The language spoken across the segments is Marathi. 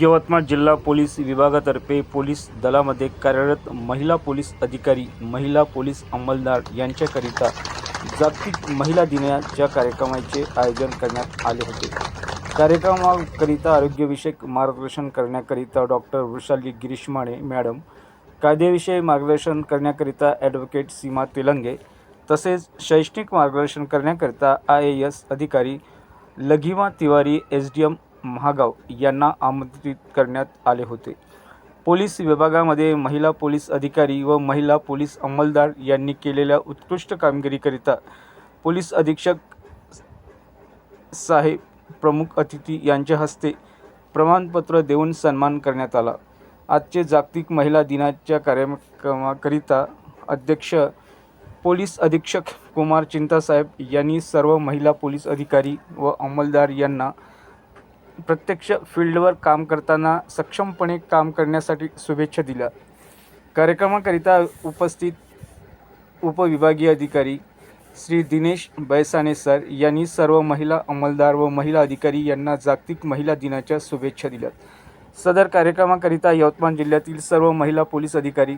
यवतमाळ जिल्हा पोलीस विभागातर्फे पोलीस दलामध्ये कार्यरत महिला पोलीस अधिकारी महिला पोलीस अंमलदार यांच्याकरिता जागतिक महिला दिनाच्या कार्यक्रमाचे आयोजन करण्यात आले होते. कार्यक्रमाकरिता आरोग्यविषयक मार्गदर्शन करण्याकरिता डॉक्टर वृषाली गिरीश माने मॅडम कायदेविषयी मार्गदर्शन करण्याकरिता ॲडव्होकेट सीमा तेलंगे तसेच शैक्षणिक मार्गदर्शन करण्याकरिता आय ए एस अधिकारी Laghima Tiwari S D M Mahagaon यांना आमंत्रित करण्यात आले होते. पोलीस विभागामध्ये महिला पोलीस अधिकारी व महिला पोलीस अंमलदार यांनी केलेल्या उत्कृष्ट कामगिरीकरिता पोलीस अधीक्षक साहेब प्रमुख अतिथी यांच्या हस्ते प्रमाणपत्र देऊन सन्मान करण्यात आला. आजचे जागतिक महिला दिनाच्या कार्यक्रमाकरिता अध्यक्ष पोलीस अधीक्षक कुमार चिंतासाहेब यांनी सर्व महिला पोलीस अधिकारी व अंमलदार यांना प्रत्यक्ष फील्डवर काम करताना सक्षमपणे काम करण्यासाठी शुभेच्छा दिल्या. कार्यक्रमाकरिता उपस्थित उपविभागीय अधिकारी श्री दिनेश बैसाने सर यांनी सर्व महिला अंमलदार व महिला अधिकारी यांना जागतिक महिला दिनाच्या शुभेच्छा दिल्या. सदर कार्यक्रमाकरिता यवतमाळ जिल्ह्यातील सर्व महिला पोलीस अधिकारी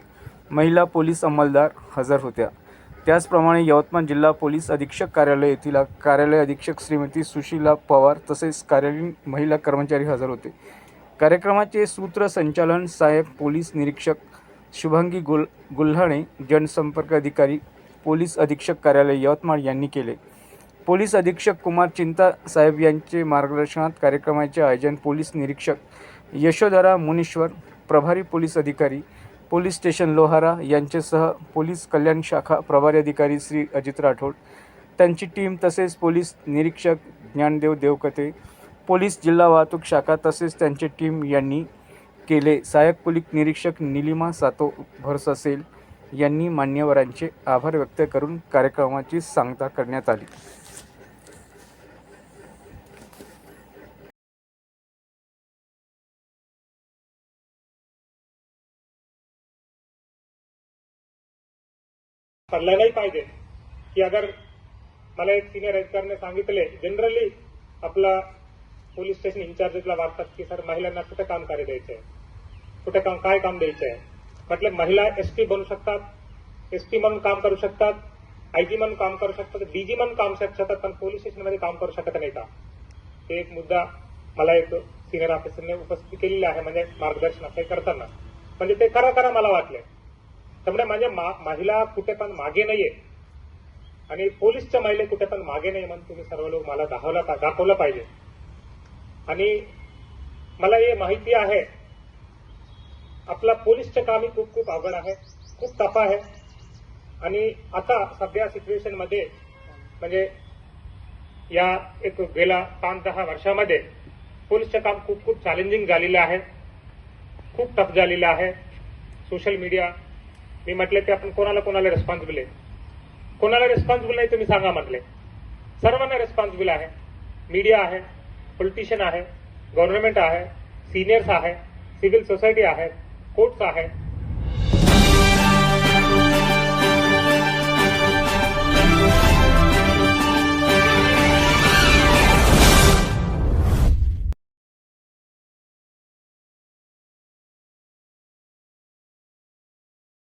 महिला पोलीस अंमलदार हजर होत्या. त्याचप्रमाणे यवतमाळ जिल्हा पोलीस अधीक्षक कार्यालय येथील कार्यालय अधीक्षक श्रीमती सुशीला पवार तसेच कार्यालयीन महिला कर्मचारी हजर होते. कार्यक्रमाचे सूत्रसंचालन साहेब पोलीस निरीक्षक शुभांगी गुल गुल्हाणे जनसंपर्क अधिकारी पोलीस अधीक्षक कार्यालय यवतमाळ यांनी केले. पोलीस अधीक्षक कुमार चिंता साहेब यांचे मार्गदर्शनात कार्यक्रमाचे आयोजन पोलीस निरीक्षक यशोधरा मुनीश्वर प्रभारी पोलीस अधिकारी पोलीस स्टेशन लोहारा यांच्यासह पोलीस कल्याण शाखा प्रभारी अधिकारी श्री अजित राठोड त्यांची टीम तसेच पोलीस निरीक्षक ज्ञानदेव देवकते पोलीस जिल्हा वाहतूक शाखा तसेच त्यांची टीम यांनी केले. सहाय्यक पोलीस निरीक्षक निलिमा सातो भरससेल यांनी मान्यवरांचे आभार व्यक्त करून कार्यक्रमाची सांगता करण्यात आली. पडला नाही पाहिजे. की अगर मला एक सिनियर अधिकाऱ्याने सांगितले जनरली आपला पोलीस स्टेशन इन्चार्जेसला वाटतात की सर महिलांना कुठे काम कार्य द्यायचं आहे कुठे काम काय काम द्यायचं आहे म्हटलं महिला एसपी बनू शकतात एसपी म्हणून काम करू शकतात आयजी म्हणून काम करू शकतात डीजी म्हणून काम करू शकतात पण पोलीस स्टेशनमध्ये काम करू शकत नाही का? ते एक मुद्दा मला एक सिनियर ऑफिसरने उपस्थित केलेला आहे म्हणजे मार्गदर्शन असं करताना. म्हणजे ते खरं खरं मला वाटलंय. त्यामुळे म्हणजे मा- महिला कुठे पण मागे नाहीये. आणि पोलीसच्या महिला कुठे पण मागे नाही म्हणून तुम्ही सर्व लोक मला दाखवलं दाखवलं पाहिजे. आणि मला हे माहिती आहे आपला पोलीसचं कामही खूप खूप अवघड आहे खूप टफ आहे. आणि आता सध्या सिच्युएशनमध्ये म्हणजे या एक गेल्या पाच दहा वर्षामध्ये पोलीसचं काम खूप खूप चॅलेंजिंग झालेलं आहे. खूप टफ झालेलं आहे. सोशल मीडिया मी म्हटले ते आपण कोणाला कोणाला रेस्पॉन्सिबल आहे? कोणाला रेस्पॉन्सिबल नाही तुम्ही सांगा म्हटले. सर्वांना रेस्पॉन्सिबल आहे. मीडिया आहे पॉलिटिशियन आहे गव्हर्नमेंट आहे सिनियर्स आहे सिव्हिल सोसायटी आहे कोर्ट्स आहे